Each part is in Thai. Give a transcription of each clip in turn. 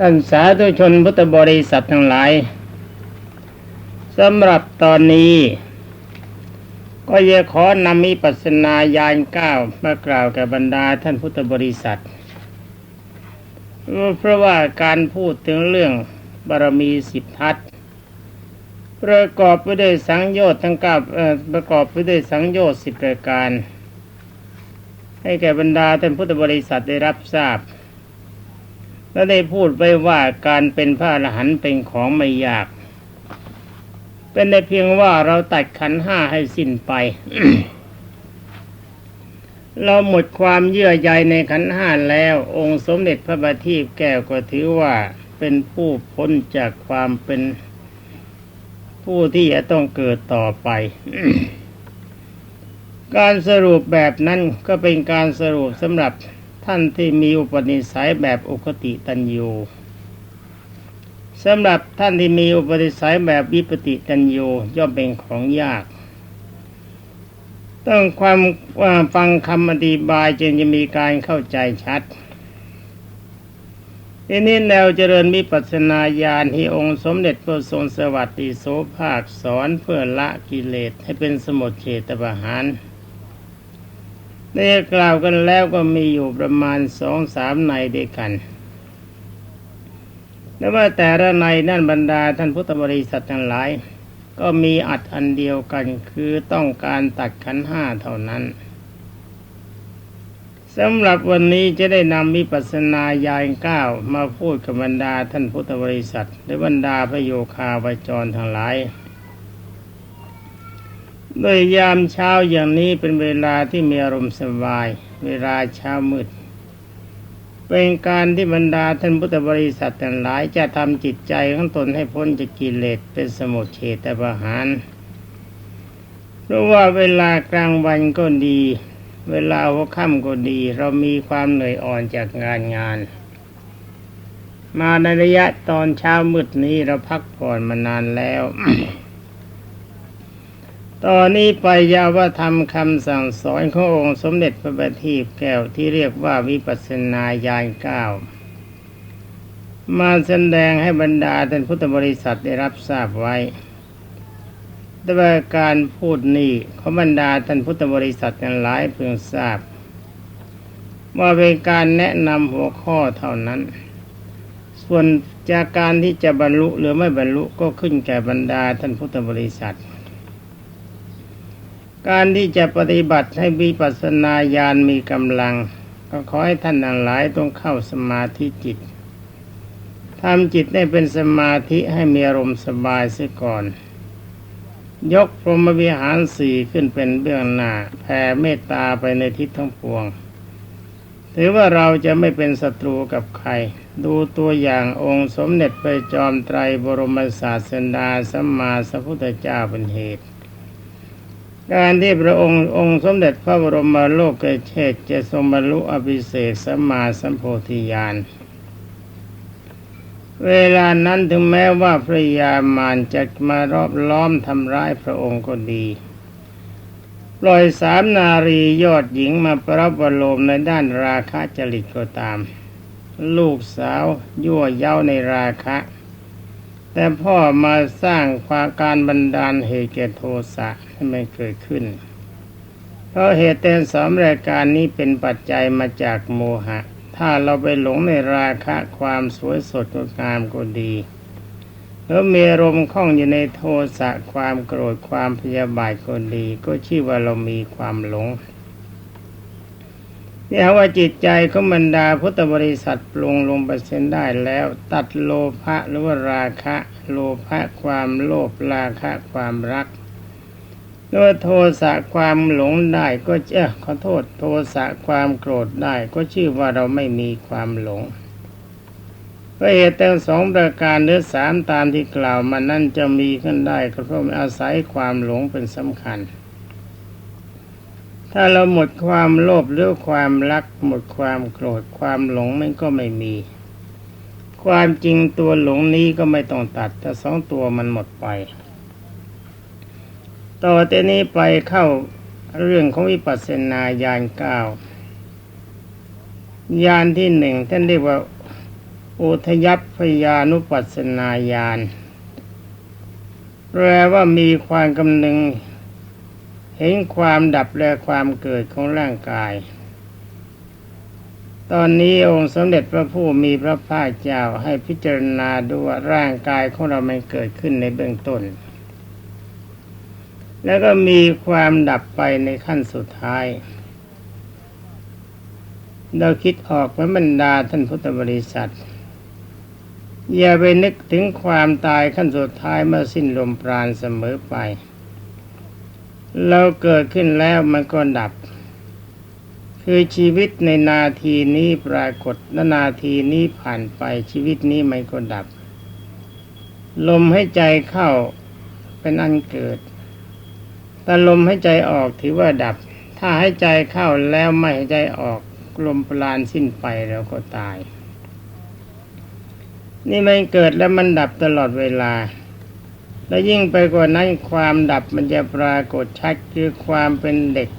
ท่านสาธุชนพุทธบริษัททั้งหลายสำหรับตอนนี้ ก็จะขอนำมิปัสนาญาณเก้ามากล่าวแก่บรรดาท่านพุทธบริษัท เพราะว่าการพูดถึงเรื่องบารมีสิบทัศประกอบไปด้วยสังโยชน์ทั้งเก้าประกอบไปด้วยสังโยชน์สิบประการ ให้แก่บรรดาท่านพุทธบริษัทได้รับทราบ และได้พูดไว้ว่าการเป็นพระอรหันต์เป็นของไม่ยาก เป็นแต่เพียงว่าเราตัดขันห้าให้สิ้นไป เราหมดความเยื่อใยในขันห้าแล้ว องค์สมเด็จพระบัณฑิตแก้วก็ถือว่าเป็นผู้พ้นจากความเป็นผู้ที่จะต้องเกิดต่อไป การสรุปแบบนั้นก็เป็นการสรุปสำหรับ ท่านที่มีอุปนิสัยแบบอุคติตันยูสำหรับท่านที่มีอุปนิสัยแบบวิปติตันยูย่อมเป็นของยาก ต้องความฟังคำอธิบายจึงจะมีการเข้าใจชัดทีนี้แนวเจริญมิปัสนาญาณที่องค์สมเด็จพระทรงสวัสดิโสภาคสอนเพื่อละกิเลสให้เป็นสมุทเฉตประหาร ได้กล่าวกันแล้วก็มีอยู่ประมาณสองสามในด้วยกันแต่ว่าแต่ละในนั่นบรรดาท่านพุทธบริษัททั้งหลาย ก็มีอัดอันเดียวกันคือต้องการตัดขันห้าเท่านั้นสำหรับวันนี้จะได้นำมิปัสนาญาณเก้ามาพูดกับบรรดาท่านพุทธบริษัท และบรรดาพระโยคาวจรทั้งหลาย โดยยามเช้าอย่างนี้เป็นเวลาที่มีอารมณ์สบาย เวลาเช้ามืด เป็นการที่บรรดาท่านพุทธบริษัททั้งหลายจะทำจิตใจของตนให้พ้นจากกิเลสเป็นสมุทเฉตประหารเพราะว่าเวลากลางวันก็ดี เวลาหัวค่ำก็ดี เรามีความเหนื่อยอ่อนจากงานงาน มาในระยะตอนเช้ามืดนี้เราพักผ่อนมานานแล้ว ตอนนี้ไปยาวธรรมคำสั่งสอนขององค์สมเด็จพระบัณฑิตแก้วที่เรียกว่าวิปัสสนาญาณเก้ามาแสดงให้บรรดาท่านพุทธบริษัทได้รับทราบไว้ด้วยการพูดนี้ขอบรรดาท่านพุทธบริษัทหลายเพิ่งทราบ ว่าเป็นการแนะนำหัวข้อเท่านั้น ส่วนจากการที่จะบรรลุหรือไม่บรรลุก็ขึ้นแก่บรรดาท่านพุทธบริษัท การที่จะปฏิบัติให้วิปัสสนาญาณมีกำลัง ก็ขอให้ท่านทั้งหลายต้องเข้าสมาธิจิตทำจิตให้เป็นสมาธิให้มีอารมณ์สบายเสียก่อน ยกพรหมวิหารสี่ขึ้นเป็นเบื้องหน้าแผ่เมตตาไปในทิศทั้งปวง ถือว่าเราจะไม่เป็นศัตรูกับใคร ดูตัวอย่างองค์สมเด็จพระจอมไตรบรมศาสดาสัมมาสัพพุทธเจ้าเป็นเหตุ การที่พระองค์องค์สมเด็จพระบรมโลกเชษจะทรงบรรลุอภิเศษสัมมาสัมโพธิญาณเวลานั้นถึงแม้ว่าพระยามารจะมารอบล้อมทำร้ายพระองค์ก็ดี ปล่อยสามนารียอดหญิงมาประรับโลมในด้านราคะจริตก็ตาม ลูกสาวยั่วเย้าในราคะ แต่พ่อมาสร้างความการบันดาลเหตุแก่โทสะให้มันเกิดขึ้น เพราะเหตุแต่สามรายการนี้เป็นปัจจัยมาจากโมหะ ถ้าเราไปหลงในราคะความสวยสดงามก็ดีแล้วมีอารมณ์ข้องอยู่ในโทสะความโกรธความพยาบาทก็ดี ก็ชื่อว่าเรามีความหลง นี่ว่าจิตใจของบรรดาพุทธบริษัทปรุงลงไปเส้นได้แล้ว ตัดโลภะหรือว่าราคะ โลภะความโลภราคะความรักหรือว่าโทสะความหลงได้ก็เจ้าขอโทษโทสะความโกรธได้ก็ชื่อว่าเราไม่มีความหลงเพราะเหตุแต่สองประการหรือสามตามที่กล่าวมานั่นจะมีขึ้นได้ก็เพราะอาศัยความหลงเป็นสำคัญ ถ้าเราหมดความโลภหรือความรัก หมดความโกรธความหลงมันก็ไม่มี ความจริงตัวหลงนี้ก็ไม่ต้องตัดแต่สองตัวมันหมดไป ต่อแต่นี้ไปเข้าเรื่องของวิปัสสนาญาณเก้ายานที่หนึ่งท่านเรียกว่าอุทยัพพยานุปัสสนาญาณแปลว่ามีความกำนึง เห็นความดับและความเกิดของร่างกาย ตอนนี้องค์สมเด็จพระผู้มีพระภาคเจ้าให้พิจารณาดูว่าร่างกายของเรามันเกิดขึ้นในเบื้องต้น แล้วก็มีความดับไปในขั้นสุดท้าย เราคิดออกไว้บรรดาท่านพุทธบริษัท อย่าไปนึกถึงความตายขั้นสุดท้ายเมื่อสิ้นลมปราณเสมอไป เราเกิดขึ้นแล้วมันก็ดับ คือชีวิตในนาทีนี้ปรากฏและนาทีนี้ผ่านไปชีวิตนี้มันก็ดับ ลมให้ใจเข้าเป็นอันเกิด แต่ลมให้ใจออกถือว่าดับ ถ้าให้ใจเข้าแล้วไม่ให้ใจออกลมปราณสิ้นไปแล้วก็ตาย นี่มันเกิดแล้วมันดับตลอดเวลา และยิ่งไปกว่านั้นความดับมันจะปรากฏชัดคือความเป็นเด็ก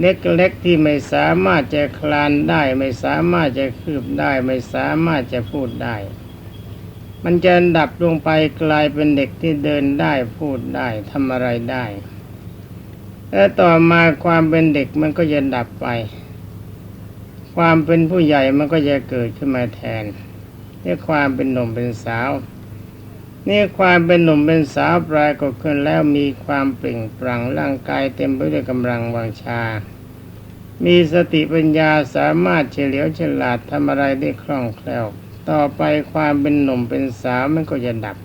เล็กๆที่ไม่สามารถจะคลานได้ ไม่สามารถจะคืบได้ ไม่สามารถจะพูดได้ มันจะดับลงไปกลายเป็นเด็กที่เดินได้พูดได้ทำอะไรได้และต่อมาความเป็นเด็กมันก็จะดับไป ความเป็นผู้ใหญ่มันก็จะเกิดขึ้นมาแทนนี่ความเป็นหนุ่มเป็นสาว นี่ความเป็นหนุ่มเป็นสาวปลายก็ขึ้นแล้วมีความเปล่งปลั่งร่างกายเต็มไปด้วยกำลังวังชา มีสติปัญญาสามารถเฉลียวฉลาดทำอะไรได้คล่องแคล่ว ต่อไปความเป็นหนุ่มเป็นสาวมันก็จะดับ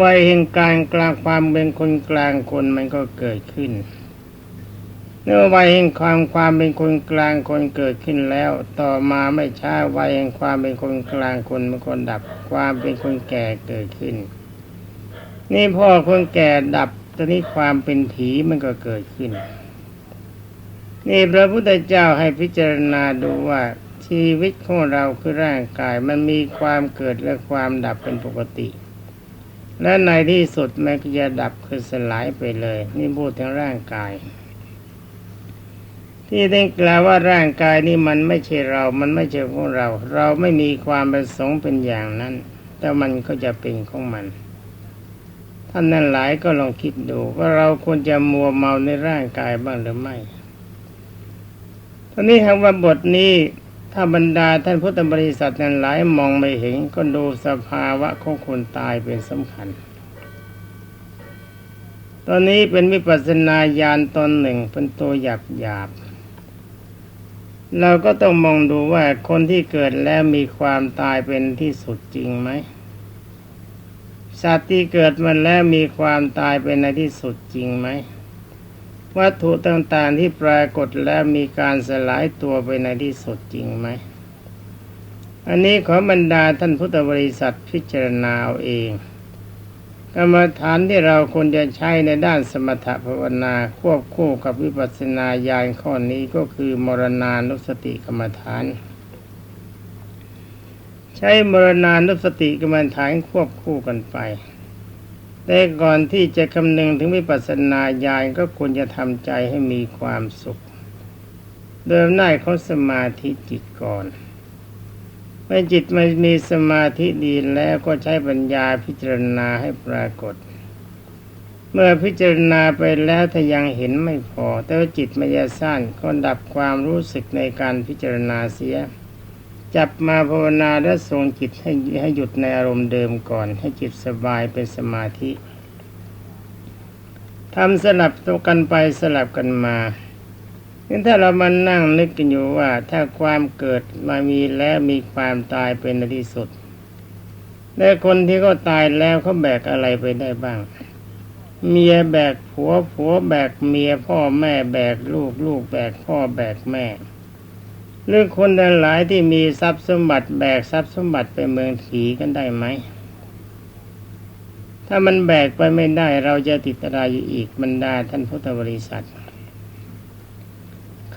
วัยแห่งการกลางความเป็นคนกลางคนมันก็เกิดขึ้น เมื่อวัยแห่งความความเป็นคนกลางคนเกิดขึ้นแล้ว ต่อมาไม่ช้าวัยแห่งความเป็นคนกลางคนมันก็ดับ ความเป็นคนแก่เกิดขึ้น นี่พ่อคนแก่ดับตอนนี้ความเป็นผีมันก็เกิดขึ้น นี่พระพุทธเจ้าให้พิจารณาดูว่าชีวิตของเราคือร่างกายมันมีความเกิดและความดับเป็นปกติ และในที่สุดมันก็จะดับคือสลายไปเลย นี่พูดถึงร่างกาย ที่ได้กล่าวว่าร่างกายนี่มันไม่ใช่เรา มันไม่ใช่ของเรา เราไม่มีความประสงค์เป็นอย่างนั้น แต่มันก็จะเป็นของมัน ท่านนั้นหลายก็ลองคิดดูว่าเราควรจะมัวเมาในร่างกายบ้างหรือไม่ตอนนี้คำว่าบทนี้ถ้าบรรดาท่านพุทธบริษัทนั้นหลายมองไม่เห็นก็ดูสภาวะของคนตายเป็นสำคัญตอนนี้เป็นวิปัสสนาญาณตอนหนึ่งเป็นตัวหยาบหยาบ เราก็ต้องมองดูว่าคนที่เกิดแล้วมีความตายเป็นที่สุดจริงไหมสัตว์ที่เกิดมาแล้วมีความตายเป็นในที่สุดจริงไหมวัตถุต่างๆที่ปรากฏแล้วมีการสลายตัวไปในที่สุดจริงไหม อันนี้ขอบรรดาท่านพุทธบริษัทพิจารณาเอาเอง กรรมฐานที่เราควรจะใช้ในด้านสมถภาวนาควบคู่กับวิปัสสนาญาณข้อนี้ก็คือมรณานุสติกรรมฐาน ใช้มรณานุสติกรรมฐานควบคู่กันไป แต่ก่อนที่จะคำนึงถึงวิปัสสนาญาณก็ควรจะทำใจให้มีความสุขโดยอำนาจของสมาธิจิตก่อน เมื่อจิตมันมีสมาธิดีแล้วก็ใช้ปัญญาพิจารณาให้ปรากฏ เมื่อพิจารณาไปแล้วถ้ายังเห็นไม่พอ แต่ว่าจิตไม่ยาสั้นก็ดับความรู้สึกในการพิจารณาเสีย จับมาภาวนาและทรงจิตให้ให้หยุดในอารมณ์เดิมก่อน ให้จิตสบายเป็นสมาธิทำสลับตัวกันไปสลับกันมา นี่ถ้าเรามานั่งนึกกันอยู่ว่า ถ้าความเกิดมามีแล้วมีความตายเป็นที่สุดและคนที่เขาตายแล้วเขาแบกอะไรไปได้บ้าง เมียแบกผัวผัวแบกเมียพ่อแม่แบกลูกลูกแบกพ่อแบกแม่หรือคนหลายที่มีทรัพย์สมบัติแบกทรัพย์สมบัติไปเมืองผีกันได้ไหม ถ้ามันแบกไปไม่ได้เราจะติดอะไรอยู่อีกบรรดาท่านพุทธบริษัท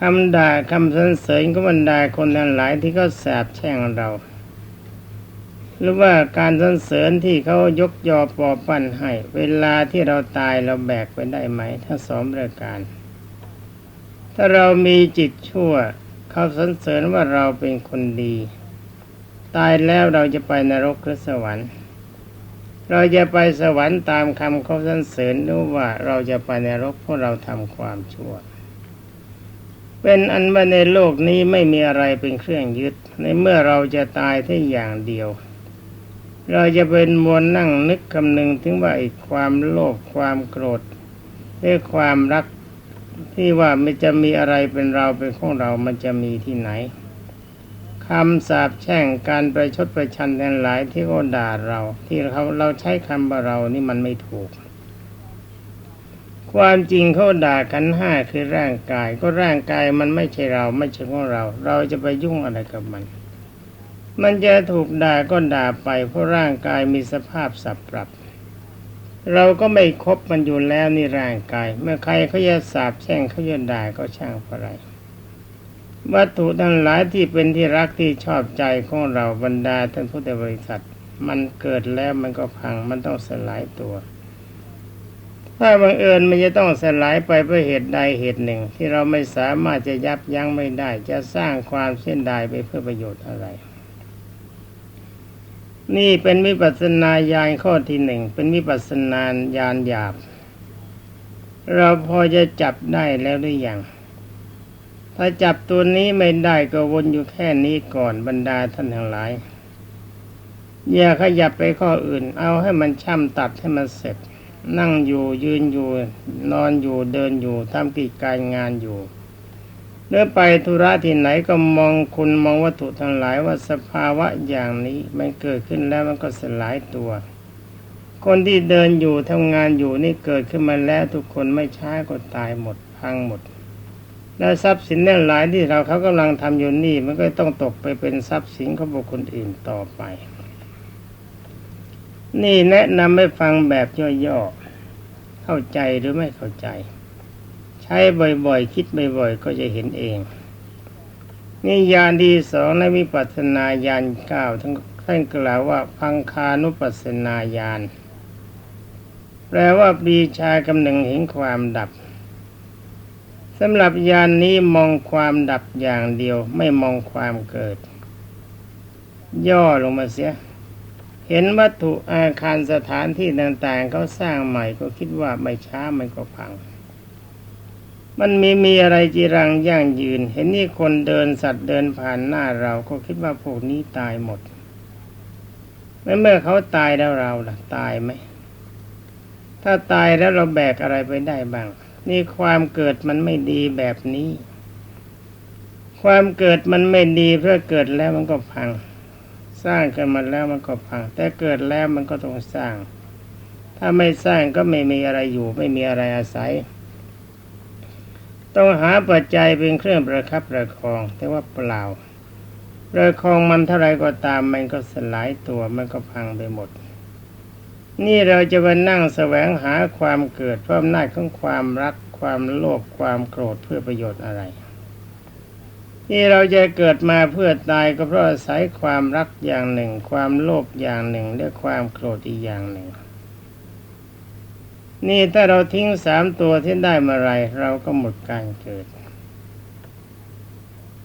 คำด่าคำสรรเสริญก็บรรดาคนทั้งหลายที่เขาแสบแช่งเรา หรือว่าการสรรเสริญที่เขายกยอปอปั้นให้ เวลาที่เราตายเราแบกไปได้ไหมทั้งสองประการ ถ้าเรามีจิตชั่ว เขาสรรเสริญว่าเราเป็นคนดี ตายแล้วเราจะไปนรกหรือสวรรค์ เราจะไปสวรรค์ตามคำเขาสรรเสริญหรือว่าเราจะไปนรกเพราะเราทำความชั่ว เป็นอันว่าในโลกนี้ไม่มีอะไรเป็นเครื่องยึด ในเมื่อเราจะตายที่อย่างเดียว เราจะเป็นมวลนั่งนึกคำนึงถึงว่าไอ้ความโลภความโกรธด้วยความรักที่ว่ามันจะมีอะไรเป็นเราเป็นของเรามันจะมีที่ไหนคำสาปแช่งการประชดประชันทั้งหลายที่เขาด่าเรา ที่เขาเราใช้คำว่าเรานี่มันไม่ถูก ความจริงเขาด่ากันห้าคือร่างกาย ก็ร่างกายมันไม่ใช่เราไม่ใช่ของเรา เราจะไปยุ่งอะไรกับมัน มันจะถูกด่าก็ด่าไปเพราะร่างกายมีสภาพสับปรับ เราก็ไม่คบมันอยู่แล้วนี่ร่างกาย เมื่อใครเขาจะสาบแช่งเขาจะด่าก็ช่างอะไรวัตถุทั้งหลายที่เป็นที่รักที่ชอบใจของเราบรรดาท่านพุทธบริษัท มันเกิดแล้วมันก็พังมันต้องสลายตัว ถ้าบังเอิญมันจะต้องสลายไปเพราะเหตุใดเหตุหนึ่ง ที่เราไม่สามารถจะยับยั้งไม่ได้ จะสร้างความเส้นดายไปเพื่อประโยชน์อะไร นี่เป็นวิปัสสนาญาณข้อที่หนึ่งเป็นวิปัสสนาญาณหยาบ เราพอจะจับได้แล้วหรือยังถ้าจับตัวนี้ไม่ได้ก็วนอยู่แค่นี้ก่อนบรรดาท่านทั้งหลายอย่าขยับไปข้ออื่น เอาให้มันช่ำตัดให้มันเสร็จ นั่งอยู่ยืนอยู่ นอนอยู่เดินอยู่ทำกิจการงานอยู่เมื่อไปธุระที่ไหนก็มองคุณมองวัตถุทั้งหลายว่าสภาวะอย่างนี้มันเกิดขึ้นแล้วมันก็สลายตัว คนที่เดินอยู่ทำงานอยู่นี่เกิดขึ้นมาแล้วทุกคนไม่ช้าก็ตายหมดพังหมด แล้วทรัพย์สินนั่นหลายที่เราเขากำลังทำอยู่นี่มันก็ต้องตกไปเป็นทรัพย์สินของบุคคลอื่นต่อไป นี่แนะนำให้ฟังแบบย่อๆ เข้าใจหรือไม่เข้าใจ ใช้บ่อยๆ คิดบ่อยๆ ก็จะเห็นเอง นี่ยานที่สองในวิปัสนาญาณเก้าทั้งท่านกล่าวว่าพังคานุปัสนาญาณแปลว่าปีชากำหนึ่งเห็นความดับสำหรับญาณนนี้มองความดับอย่างเดียว ไม่มองความเกิด ย่อลงมาเสีย เห็นวัตถุอาคารสถานที่ต่างๆเขาสร้างใหม่ก็คิดว่าไม่ช้ามันก็พัง มันมีมีอะไรจีรังยั่งยืน เห็นนี่คนเดินสัตว์เดินผ่านหน้าเราก็คิดว่าพวกนี้ตายหมดเมื่อเขาตายแล้วเราล่ะ ตายไหมถ้าตายแล้วเราแบกอะไรไปได้บ้าง นี่ความเกิดมันไม่ดีแบบนี้ ความเกิดมันไม่ดีเพื่อเกิดแล้วมันก็พัง สร้างกันมาแล้วมันก็พัง แต่เกิดแล้วมันก็ต้องสร้าง ถ้าไม่สร้างก็ไม่มีอะไรอยู่ ไม่มีอะไรอาศัย ต้องหาปัจจัยเป็นเครื่องประคับประคอง แต่ว่าเปล่าประคองมันเท่าไรก็ตาม มันก็สลายตัวมันก็พังไปหมด นี่เราจะมานั่งแสวงหาความเกิดเพราะอำนาจของความรักความโลภความโกรธเพื่อประโยชน์อะไร ที่เราจะเกิดมาเพื่อตายก็เพราะอาศัยความรักอย่างหนึ่ง ความโลภอย่างหนึ่งและความโกรธอีกอย่างหนึ่ง นี่ถ้าเราทิ้งสามตัวที่ได้มาไรเราก็หมดการเกิด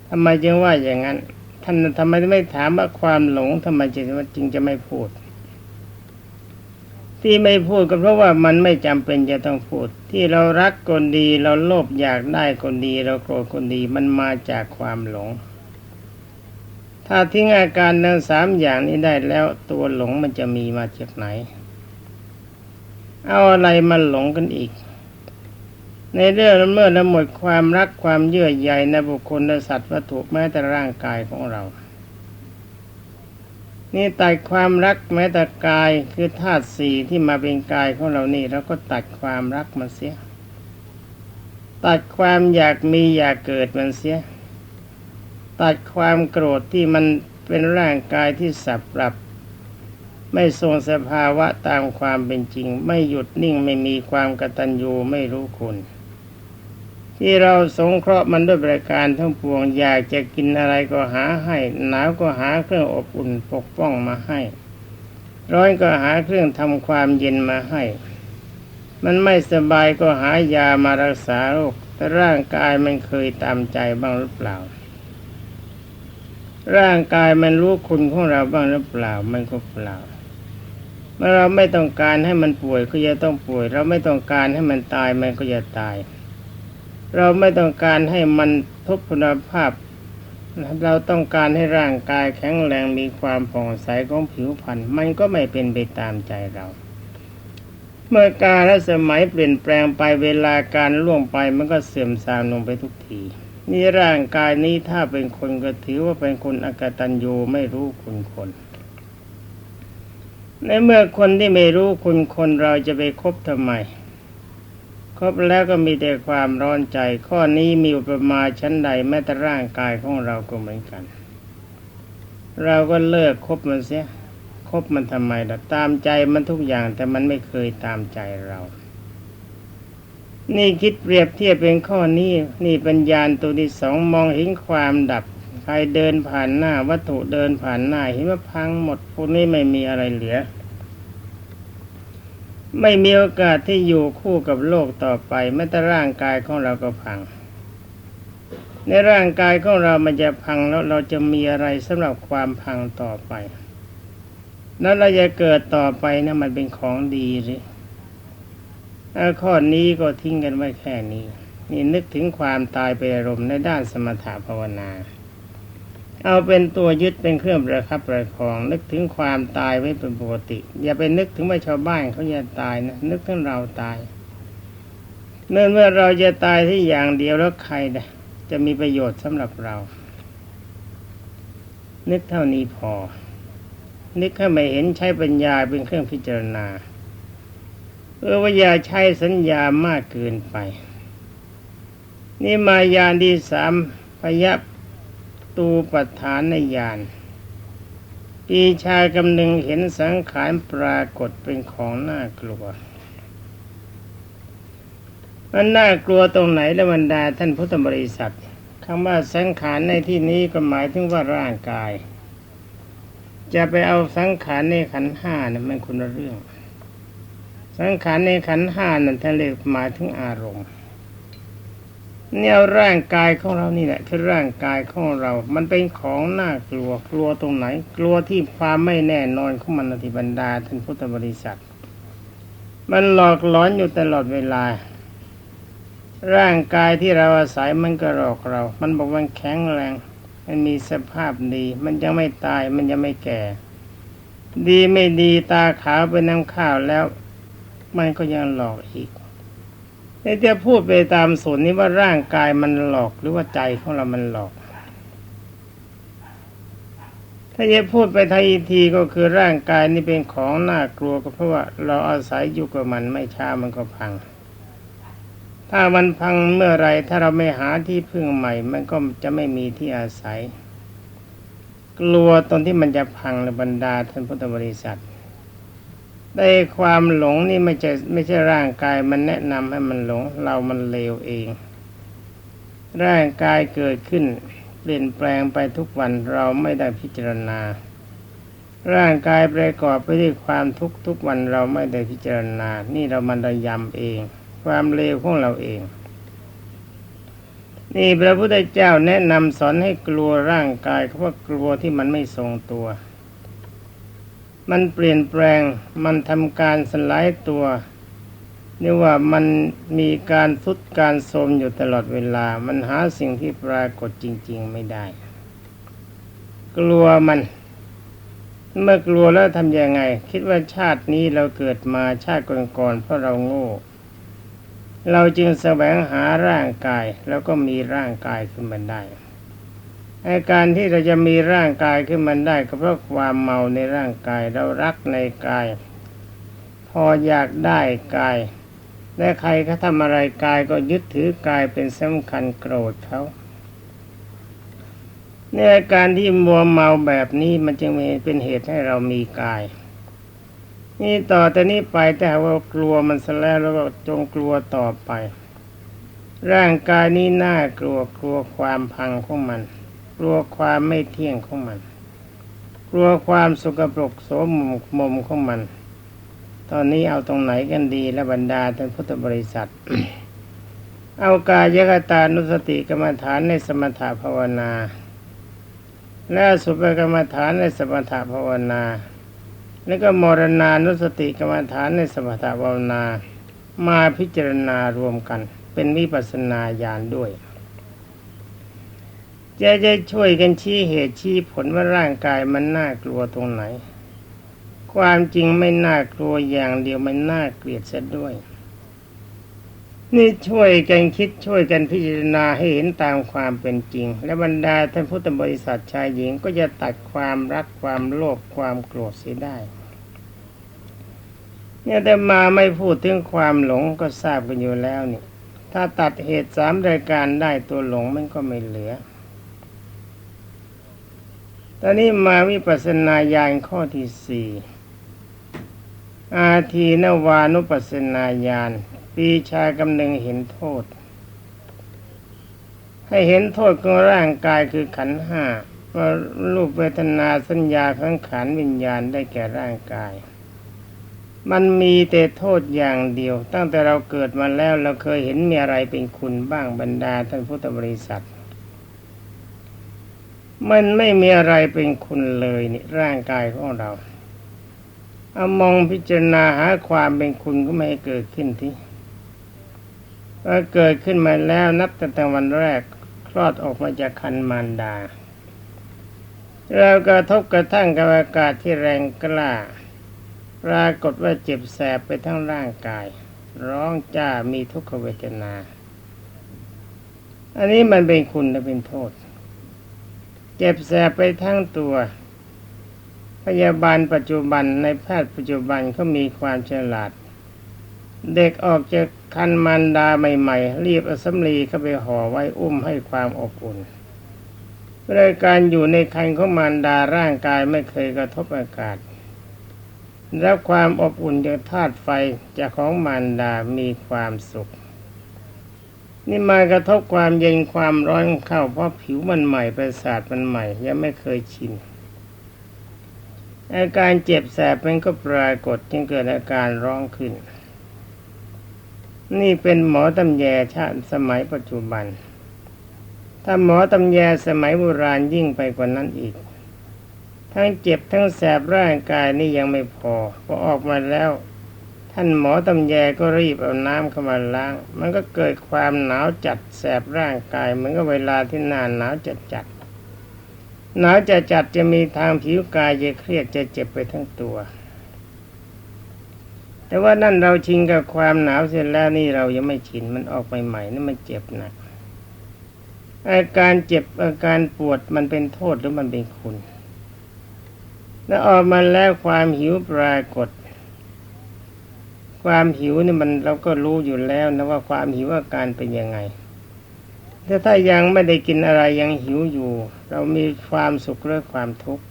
ทำไมจึงว่าอย่างนั้น ท่านทำไมไม่ถามว่าความหลงทำไมจึงจึงจะไม่พูด ที่ไม่พูดก็เพราะว่ามันไม่จำเป็นจะต้องพูด ที่เรารักคนดีเราโลภอยากได้คนดี เราโกรธคนดีมันมาจากความหลง ถ้าทิ้งอาการทั้งสามอย่างนี้ได้แล้วตัวหลงมันจะมีมาจากไหน เอาอะไรมาหลงกันอีก ในเรื่องเมื่อเราหมดความรักความเยื่อใยในบุคคลและสัตว์วัตถุแม้แต่ร่างกายของเรา นี่ตัดความรักแม้แต่กายคือธาตุสี่ที่มาเป็นกายของเรานี่เราก็ตัดความรักมันเสีย ตัดความอยากมีอยากเกิดมันเสีย ตัดความโกรธที่มันเป็นร่างกายที่สับปรับ ไม่ทรงสภาวะตามความเป็นจริง ไม่หยุดนิ่งไม่มีความกตัญญูไม่รู้คุณ ที่เราสงเคราะห์มันด้วยประการทั้งปวงอยากจะกินอะไรก็หาให้ หนาวก็หาเครื่องอบอุ่นปกป้องมาให้ ร้อนก็หาเครื่องทำความเย็นมาให้ มันไม่สบายก็หายามารักษาโรคแต่ร่างกายมันเคยตามใจบ้างหรือเปล่า ร่างกายมันรู้คุณของเราบ้างหรือเปล่า มันก็เปล่าเมื่อเราไม่ต้องการให้มันป่วยก็จะต้องป่วย เราไม่ต้องการให้มันตายมันก็จะตาย เราไม่ต้องการให้มันทุพพลภาพ เราต้องการให้ร่างกายแข็งแรงมีความผ่องใสของผิวพรรณมันก็ไม่เป็นไปตามใจเรา เมื่อการและสมัยเปลี่ยนแปลงไปเวลาการล่วงไปมันก็เสื่อมทรามลงไปทุกทีนี่ร่างกายนี้ถ้าเป็นคนก็ถือว่าเป็นคนอกตัญญูไม่รู้คุณคนในเมื่อคนที่ไม่รู้คุณคนเราจะไปคบทำไม ครบแล้วก็มีแต่ความร้อนใจ ข้อนี้มีอุปมาชั้นใดแม้แต่ร่างกายของเราก็เหมือนกัน เราก็เลิกคบมันเสียคบมันทำไมล่ะตามใจมันทุกอย่างแต่มันไม่เคยตามใจเรา นี่คิดเปรียบเทียบเป็นข้อนี้ นี่ปัญญาณตัวที่สองมองเห็นความดับ ใครเดินผ่านหน้าวัตถุเดินผ่านหน้าเห็นว่าพังหมดพวกนี้ไม่มีอะไรเหลือ ไม่มีโอกาสที่อยู่คู่กับโลกต่อไปแม้แต่ร่างกายของเราก็พัง ในร่างกายของเรามันจะพังแล้วเราจะมีอะไรสำหรับความพังต่อไป แล้วเราจะเกิดต่อไปนะมันเป็นของดีหรือข้อนี้ก็ทิ้งกันไว้แค่นี้ นี่นึกถึงความตายเป็นอารมณ์ในด้านสมถะภาวนา เอาเป็นตัวยึดเป็นเครื่องประคับประคอง นึกถึงความตายไว้เป็นปกติ อย่าไปนึกถึงว่าชาวบ้านเขาจะตายนะนึกถึงเราตายเมื่อเมื่อเราจะตายที่อย่างเดียวแล้วใครนะจะมีประโยชน์สำหรับเรา นึกเท่านี้พอ นึกให้ไม่เห็นใช้ปัญญาเป็นเครื่องพิจารณาเออว่าอย่าใช้สัญญามากเกินไป นี่มายานที่สามพยับ ตูปัฏฐานในยานปีชากำนึงเห็นสังขารปรากฏเป็นของน่ากลัว มันน่ากลัวตรงไหนและบรรดาท่านพุทธบริษัทคำว่าสังขารในที่นี้ก็หมายถึงว่าร่างกาย จะไปเอาสังขารในขันห้านะมันคนละเรื่อง สังขารในขันห้านั่นท่านเรียกหมายถึงอารมณ์ เนี่ยร่างกายของเรานี่แหละคือร่างกายของเรา มันเป็นของน่ากลัวกลัวตรงไหน กลัวที่ความไม่แน่นอนของมันอธิบรรดาท่านพุทธบริษัท มันหลอกหลอนอยู่ตลอดเวลา ร่างกายที่เราอาศัยมันก็หลอกเรา มันบอกมันแข็งแรง มันมีสภาพดี มันยังไม่ตายมันยังไม่แก่ ดีไม่ดีตาขาวเป็นน้ำข้าวแล้ว มันก็ยังหลอกอีก นี่จะพูดไปตามส่วนนี้ว่าร่างกายมันหลอกหรือว่าใจของเรามันหลอก ถ้าจะพูดไปทายทีก็คือร่างกายนี่เป็นของน่ากลัวก็เพราะว่าเราอาศัยอยู่กับมันไม่ช้ามันก็พัง ถ้ามันพังเมื่อไรถ้าเราไม่หาที่พึ่งใหม่ มันก็จะไม่มีที่อาศัย กลัวตอนที่มันจะพังในบรรดาท่านพุทธบริษัท ได้ความหลงนี่ไม่ใช่ไม่ใช่ร่างกายมันแนะนำให้มันหลง เรามันเลวเอง ร่างกายเกิดขึ้น เปลี่ยนแปลงไปทุกวันเราไม่ได้พิจารณา ร่างกายประกอบไปด้วยความทุกข์ทุกวันเราไม่ได้พิจารณา นี่เรามันระยำเอง ความเลวของเราเอง นี่พระพุทธเจ้าแนะนำสอนให้กลัวร่างกายเพราะกลัวที่มันไม่ทรงตัว มันเปลี่ยนแปลงมันทำการสลายตัวนี่ว่ามันมีการทุดการโทมอยู่ตลอดเวลา มันหาสิ่งที่ปรากฏจริง ๆไม่ได้ กลัวมัน เมื่อกลัวแล้วทำยังไง คิดว่าชาตินี้เราเกิดมาชาติก่อนๆเพราะเราโง่ เราจึงแสวงหาร่างกายแล้วก็มีร่างกายขึ้นมาได้ อาการที่เราจะมีร่างกายขึ้นมาได้ก็เพราะความเมาในร่างกายเรารักในกาย พออยากได้กาย และใครเขาทำอะไรกายก็ยึดถือกายเป็นสำคัญโกรธเขาในอาการที่มัวเมาแบบนี้มันจึงเป็นเหตุให้เรามีกาย นี่ต่อแต่นี้ไปแต่ว่ากลัวมันซะแล้วแล้วก็จงกลัวต่อไป ร่างกายนี้น่ากลัวกลัวความพังของมัน กลัวความไม่เที่ยงของมัน กลัวความสกปรกโสมมมของมัน ตอนนี้เอาตรงไหนกันดีและบรรดาท่านพุทธบริษัท เอากายกตานุสติกรรมฐานในสมถะภาวนา และสุภกรรมฐานในสมถะภาวนา แล้วก็มรณานุสติกรรมฐานในสมถะภาวนา มาพิจารณารวมกัน เป็นวิปัสสนาญาณด้วย จะจะช่วยกันชี้เหตุชี้ผลว่าร่างกายมันน่ากลัวตรงไหน ความจริงไม่น่ากลัวอย่างเดียวมันน่าเกลียดเสียด้วย นี่ช่วยกันคิดช่วยกันพิจารณาให้เห็นตามความเป็นจริง และบรรดาท่านพุทธบริษัทชายหญิงก็จะตัดความรักความโลภความโกรธเสียได้เนี่ยแต่มาไม่พูดถึงความหลงก็ทราบกันอยู่แล้วนี่ ถ้าตัดเหตุสามรายการได้ตัวหลงมันก็ไม่เหลือ ตอนนี้มาวิปัสสนาญาณข้อที่สี่อาทีนวานุปัสสนาญาณปีชากำนึงเห็นโทษ ให้เห็นโทษของร่างกายคือขันห้าว่ารูปเวทนาสัญญาขังขันวิญญาณได้แก่ร่างกาย มันมีแต่โทษอย่างเดียว ตั้งแต่เราเกิดมาแล้วเราเคยเห็นมีอะไรเป็นคุณบ้างบรรดาท่านพุทธบริษัท มันไม่มีอะไรเป็นคุณเลยนี่ร่างกายของเราเอามองพิจารณาหาความเป็นคุณก็ไม่ให้เกิดขึ้นที่ว่าเกิดขึ้นมาแล้วนับตั้งแต่วันแรกคลอดออกมาจากคันมารดาเรากระทบกระทั่งกับอากาศที่แรงกล้า ปรากฏว่าเจ็บแสบไปทั้งร่างกาย ร้องจ้ามีทุกขเวทนา อันนี้มันเป็นคุณและเป็นโทษ เจ็บแสบไปทั้งตัว พยาบาลปัจจุบันในแพทย์ปัจจุบันเขามีความฉลาด เด็กออกจากคันมารดาใหม่ๆ รีบเอาสำลีเข้าไปห่อไว้อุ้มให้ความอบอุ่นรายการอยู่ในคันของมารดาร่างกายไม่เคยกระทบอากาศรับความอบอุ่นจากธาตุไฟจากของมารดามีความสุข นี่มากระทบความเย็นความร้อนเข้าเพราะผิวมันใหม่ประสาทมันใหม่ ยังไม่เคยชินอาการเจ็บแสบมันก็ปรากฏจึงเกิดอาการร้องขึ้น นี่เป็นหมอตำแยชาติสมัยปัจจุบัน ถ้าหมอตำแยสมัยโบราณยิ่งไปกว่านั้นอีก ทั้งเจ็บทั้งแสบร่างกายนี่ยังไม่พอพอออกมาแล้ว ท่านหมอตำแยก็รีบเอาน้ำเข้ามาล้าง มันก็เกิดความหนาวจัดแสบร่างกายเหมือนกับเวลาที่หน้าหนาวจัดจัดหนาวจัดจัดจะมีทางผิวกายจะเครียดจะเจ็บไปทั้งตัว แต่ว่านั่นเราชินกับความหนาวเสร็จแล้วนี่เรายังไม่ชินมันออกใหม่ๆนี่นมันเจ็บหนักอาการเจ็บอาการปวดมันเป็นโทษหรือมันเป็นคุณ แล้วออกมาแล้วความหิวปรากฏ ความหิวนี่มันเราก็รู้อยู่แล้วนะว่าความหิวอาการเป็นยังไงแต่ถ้ายังไม่ได้กินอะไรยังหิวอยู่ เรามีความสุขหรือความทุกข์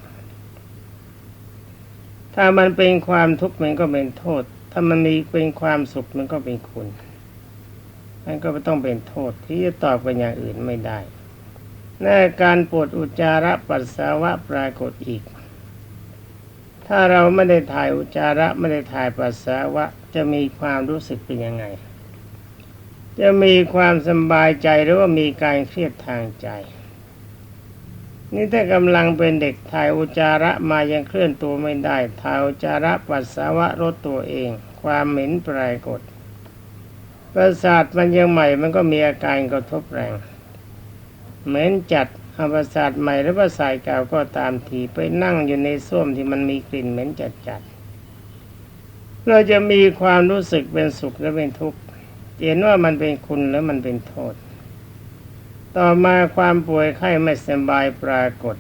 ถ้ามันเป็นความทุกข์มันก็เป็นโทษ ถ้ามันมีเป็นความสุขมันก็เป็นคุณมันก็ไม่ต้องเป็นโทษที่จะตอบกันอย่างอื่นไม่ได้ในการปวดอุจจาระปัสสาวะปรากฏอีก ถ้าเราไม่ได้ถ่ายอุจจาระไม่ได้ถ่ายปัสสาวะจะมีความรู้สึกเป็นยังไง จะมีความสบายใจหรือว่ามีการเครียดทางใจ นี่ถ้ากำลังเป็นเด็กถ่ายอุจจาระมายังเคลื่อนตัวไม่ได้ถ่ายอุจจาระปัสสาวะรถตัวเอง ความเหม็นปรากฏประสาทมันยังใหม่มันก็มีอาการกระทบแรงเหมือนจัด อาประสาทใหม่หรือประสาทเก่าก็ตามทีไปนั่งอยู่ในส้วมที่มันมีกลิ่นเหม็นจัดๆเราจะมีความรู้สึกเป็นสุขและเป็นทุกข์เห็นว่ามันเป็นคุณแล้วมันเป็นโทษ ต่อมาความป่วยไข้ไม่สบายปรากฏ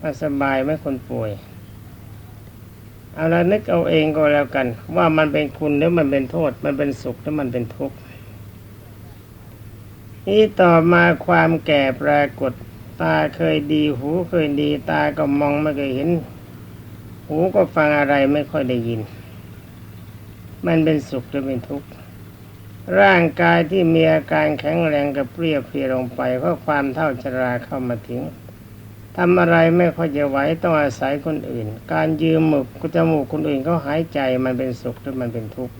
มาสบายไหมคนป่วย เอาละนึกเอาเองก็แล้วกัน ว่ามันเป็นคุณหรือมันเป็นโทษ มันเป็นสุขหรือมันเป็นทุกข์ นี่ต่อมาความแก่ปรากฏตาเคยดี หูเคยดี ตาก็มองไม่เคยเห็น หูก็ฟังอะไรไม่ค่อยได้ยิน มันเป็นสุขหรือเป็นทุกข์ร่างกายที่มีอาการแข็งแรงกับเปรี้ยเพลียลงไปเพราะความเท่าชราเข้ามาถึงทำอะไรไม่ค่อยจะไหวต้องอาศัยคนอื่น การยืมหมึกจมูกคนอื่นเขาหายใจมันเป็นสุขหรือมันเป็นทุกข์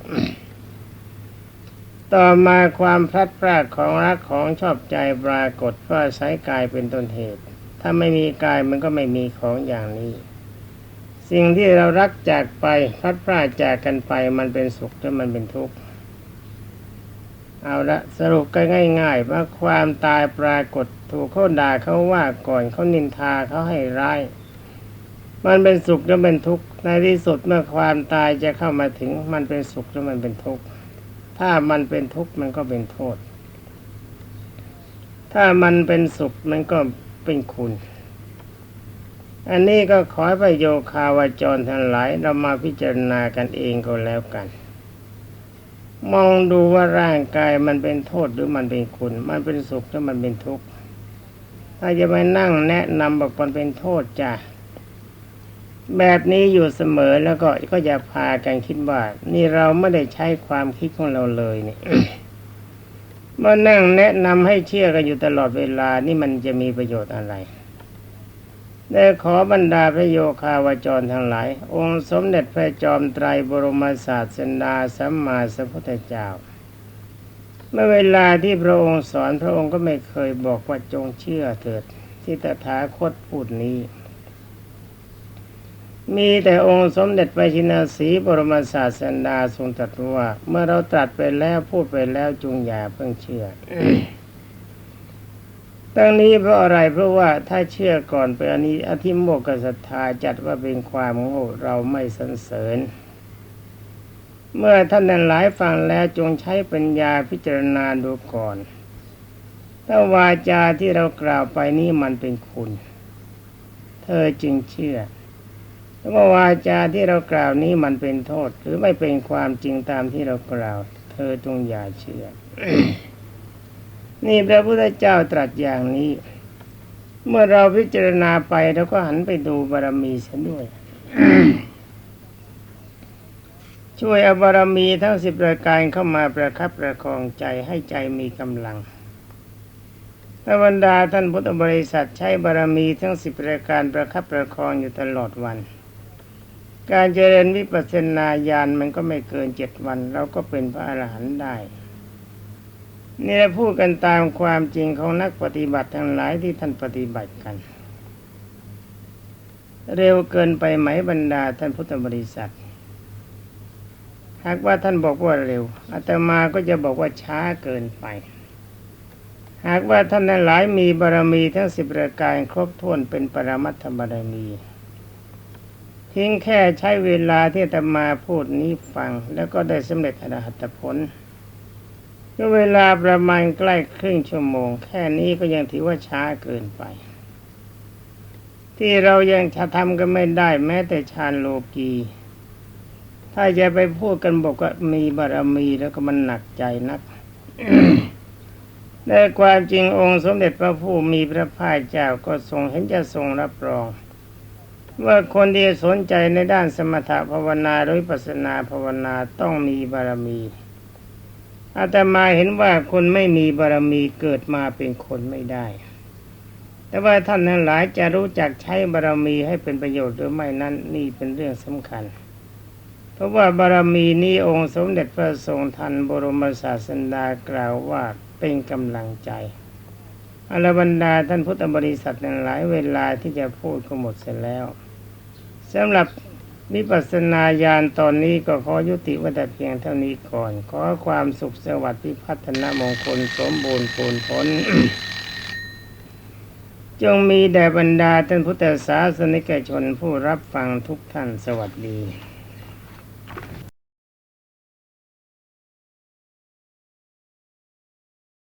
ต่อมาความพลัดพรากของรักของชอบใจปรากฏว่าสายกายเป็นต้นเหตุ ถ้าไม่มีกายมันก็ไม่มีของอย่างนี้ สิ่งที่เรารักจากไปพลัดพรากจากกันไปมันเป็นสุขหรือมันเป็นทุกข์เอาละสรุปกันง่าย ๆ ว่าความตายปรากฏถูกเขาด่าเขาว่าก่อนเขานินทาเขาให้ร้าย มันเป็นสุขหรือเป็นทุกข์ในที่สุดเมื่อความตายจะเข้ามาถึงมันเป็นสุขหรือมันเป็นทุกข์ ถ้ามันเป็นทุกข์มันก็เป็นโทษ ถ้ามันเป็นสุขมันก็เป็นคุณ อันนี้ก็ขอให้ประโยคาวาจรทั้งหลายเรามาพิจารณากันเองก็แล้วกัน มองดูว่าร่างกายมันเป็นโทษหรือมันเป็นคุณ มันเป็นสุขหรือมันเป็นทุกข์ถ้าจะไปนั่งแนะนำบอกมันเป็นโทษจ้ะ แบบนี้อยู่เสมอแล้วก็ก็อย่าพากันคิดว่า นี่เราไม่ได้ใช้ความคิดของเราเลยเนี่ยมานั่งแนะนำให้เชื่อกันอยู่ตลอดเวลานี่มันจะมีประโยชน์อะไร ได้ขอบรรดาพระโยคาวาจรทั้งหลาย องค์สมเด็จพระจอมไตรบรมศาสดาสัมมาสัมพุทธเจ้า เมื่อเวลาที่พระองค์สอนพระองค์ก็ไม่เคยบอกว่าจงเชื่อเถิดที่ตถาคตพูดนี้ มีแต่องค์สมเด็จพระชินาสีบรมศาสดาทรงตรัสว่า เมื่อเราตรัสไปแล้วพูดไปแล้วจงอย่าเพิ่งเชื่อตั้งนี้เพราะอะไรเพราะว่าถ้าเชื่อก่อนไปอันนี้อธิโมกขศรัทธาจัดว่าเป็นความโง่เราไม่สรรเสริญ เมื่อท่านนั้นหลายฟังแล้วจงใช้ปัญญาพิจารณาดูก่อน ถ้าวาจาที่เรากล่าวไปนี้มันเป็นคุณ เธอจึงเชื่อ ถ้าว่าวาจาที่เรากล่าวนี้มันเป็นโทษ หรือไม่เป็นความจริงตามที่เรากล่าว เธอจงอย่าเชื่อ นี่พระพุทธเจ้าตรัสอย่างนี้ เมื่อเราพิจารณาไปเราก็หันไปดูบารมีเสียด้วย ช่วยเอาบารมีทั้งสิบรายการเข้ามาประคับประคองใจให้ใจมีกำลังถ้าบรรดาท่านพุทธบริษัทใช้บารมีทั้งสิบรายการประคับประคองอยู่ตลอดวัน การเจริญวิปัสสนาญาณมันก็ไม่เกินเจ็ดวันเราก็เป็นพระอรหันต์ได้นี่เราพูดกันตามความจริงของนักปฏิบัติทั้งหลายที่ท่านปฏิบัติกัน เร็วเกินไปไหมบรรดาท่านพุทธบริษัท หากว่าท่านบอกว่าเร็วอาตมาก็จะบอกว่าช้าเกินไป หากว่าท่านนั้นหลายมีบารมีทั้งสิบประการครบถ้วนเป็นปรมัตถบารมี ทิ้งแค่ใช้เวลาที่ตมาพูดนี้ฟัง แล้วก็ได้สำเร็จอรหัตผลก็เวลาประมาณใกล้ครึ่งชั่วโมง แค่นี้ก็ยังถือว่าช้าเกินไป ที่เรายังทำกันไม่ได้แม้แต่ฌานโลกีถ้าจะไปพูดกันบอกว่ามีบารมีแล้วก็มันหนักใจนักแต่ความจริงองค์สมเด็จพระผู้มีพระภาคเจ้าก็ทรงเห็นจะทรงรับรอง ว่าคนที่สนใจในด้านสมถภาวนาหรือปัสนาภาวนาต้องมีบารมีอาตมาเห็นว่าคนไม่มีบารมีเกิดมาเป็นคนไม่ได้ แต่ว่าท่านทั้งหลายจะรู้จักใช้บารมีให้เป็นประโยชน์หรือไม่นั้นนี่เป็นเรื่องสำคัญ เพราะว่าบารมีนี้องค์สมเด็จพระทรงทันบรมศาสดากล่าวว่าเป็นกำลังใจอรบรรดาท่านพุทธบริษัทในหลายเวลาที่จะพูดก็หมดเสร็จแล้ว สำหรับวิปัสสนาญาณตอนนี้ก็ขอยุติว่าแต่เพียงเท่านี้ก่อน ขอความสุขสวัสดิ์พิพัฒนมงคลสมบูรณ์ผลผล จงมีแด่บรรดาท่านพุทธศาสนิกชนผู้รับฟังทุกท่านสวัสดี